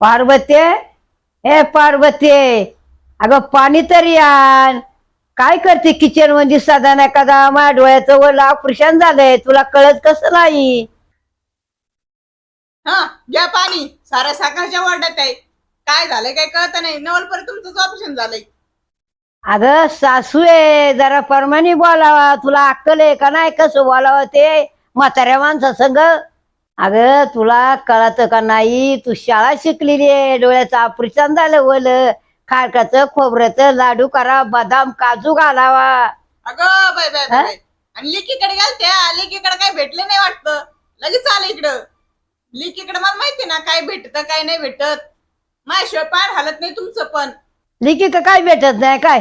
पार्वती? हे पार्वती अगं पाणी तरी आण. काय करते किचनमध्ये सदा ना कदा माझ्या डोळ्याचं वरलं ऑपरेशन झालंय. तुला कळत कसं नाही? हा घ्या पाणी. साऱ्या सकाळच्या वाटत आहे. काय झालंय काय कळत नाही. नवलपर्यंत तुमचं ऑपरेशन झालंय. अगं सासू आहे जरा परमाने बोलावा. तुला अक्कल आहे का नाही? कसं बोलावं ते? म्हाताऱ्या माणसा संग अगं तुला कळत का नाही? तू शाळा शिकलेली आहे. डोळ्याचं ऑपरेशन झालं वल. खारकाचं खोबऱ्याचं लाडू करा बदाम काजू घालावा. अगं बाय बाय? बाय आणि लेकीकडे गेलत्या. लेकीकडे काय भेटलं नाही वाटतं. लगेच आलं इकडं. लेकीकडे मला माहिती ना काय भेटत काय नाही भेटत. माझ्याशिवाय पार हालत नाही तुमचं पण. लिकी का काय भेटत नाही काय?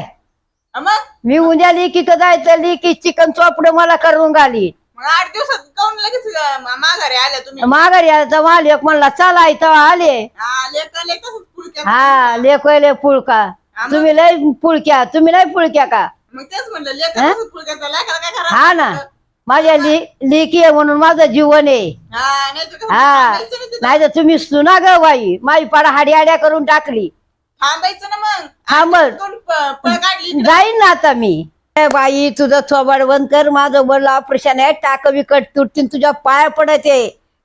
अं मग? मी उद्या लिकी का जायचं. लिकी चिकन चोपडं मला करून घाली. मग आठ दिवसात काऊन लगेच अं, मा- माघारी आल्या तुम्ही. माघारी आलं माल एक म्हणला चला इथं आले. हा लेक लेकच पुळक्या हा पुळका? तुम्ही लय पुळक्या तुम्ही लय पुळक्या का? मग तेच म्हणलं लेक हा? पुळक्याचा लेकाला काय करा हा ना. माझ्या लि लेकी आहे म्हणून माझं जीवन आहे. हा नाही तर काय हा. थांबायचं ना तिथं. नाही तर तुम्ही सुना ग बाई. माझी पाडा हाडी हाड्या करून टाकली. थांबायचं ना मग. हा मग दोन प- पळ काढली इकडं. जाईन ना आता मी. ए बाई तुझं बंद कर माझं बरं ऑपरेशन आहे टाक विकट तुटतीन तुझ्या पाया पडते.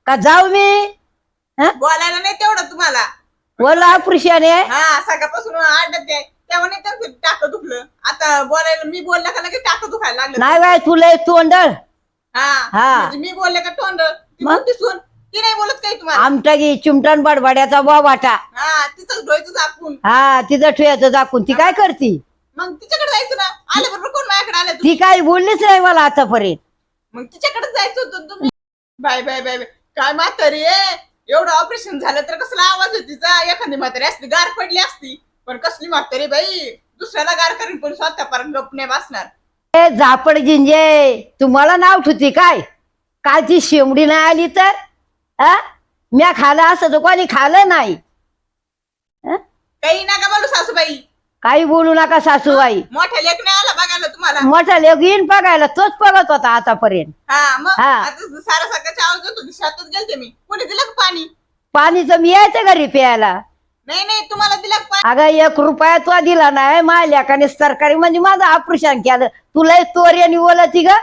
का जाऊ मी? बोलायला नाही तेवढं तुम्हाला. वरलं ऑपरेशन आहे हा सकाळपासून आडत आहे. तेव्हा नाही त्यांचं टाकं दुखलं. आता बोलायला मी बोलल्या का लगेच टाकं दुखायला लागलं? नाही बाय तुला तोंडळ. हा हा. म्हणजे मी बोलले का तोंड ती मग? मोठी सून ती नाही बोलत काही तुम्हाला. आमटा गी चिमटण बडबड्याचा बाबाटा हा तिचं डोळ्याचं झाकून. हा तिचं ठेवायचं दाखवून ती काय करती? मग तिच्याकडे जायचं ना? आले बरोबर कोण माझ्याकडे आले ती काही बोललीच नाही मला आतापर्यंत. मग तिच्याकडे जायचं होतं तुम्ही? Bye bye bye bye. काय म्हातारी आहे? एवढं ऑपरेशन झालं तर कसला आवाज होती एखादी म्हातारी असती गार पडली असती. पण कसली म्हातारी बाई? दुसऱ्याला गार करीन पण स्वतः पर गप नाही बसणार. ए झापड जिंजे तुम्हाला नाव ठुती काय? कालची शेमडी नाही आली तर? हा म्या खालं असं तर कोणी खालं नाही. हं? काही नका बोलू सासूबाई. काही बोलू नका सासूबाई. मोठ्या लेख नाही आला बघायला तुम्हाला? मोठा लेख येईन बघायला तोच बघत होता आतापर्यंत. हा मग हा. आता सारा सकाळच्या आवाज होतो शेतात गेलते मी. कोणी दिलं का पाणी? पाणीचं मी यायचं घरी प्यायला. नाही नाही तुम्हाला दिलं का पाणी? अगं एक रुपया तो दिला नाही माझ्या लेकाने सरकारी म्हणजे माझं ऑपरेशन केलं. तुला तोरी आणि बोलती ग.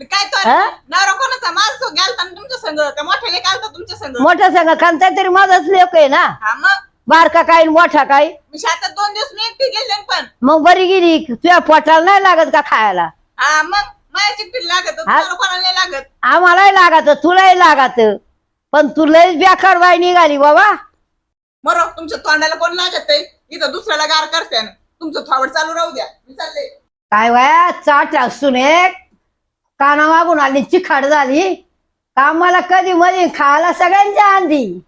काय तो हा? नवरा कोणाचा? माझं गेलता ना तुमच्या संग? का मोठ्या लेख आलता तुमच्या संग? मोठा संघ खांता तरी माझाच लेख आहे ना. हा मग? बारका काय आणि मोठा काय? मी शेतात दोन दिवस मी एकटी गेले ना पण. मग बरी गेली. तुझ्या पोटाला नाही लागत का खायला? हा मग माझ्या लागत तुम्हाला कोणाला नाही लागत? आम्हालाही लागत तुलाही लागत. पण तू लयच बेकार बाई निघाली बाबा. मरो तुमच्या तोंडाला कोण लागत आहे? इथं दुसऱ्याला गार करते ना. तुमचं थोबड चालू राहू द्या. मी चालले. काय वया चाट असून एक. काना मागून आली चिखाड झाली. कामाला कधी मध्ये खायला सगळ्यांच्या आंधी.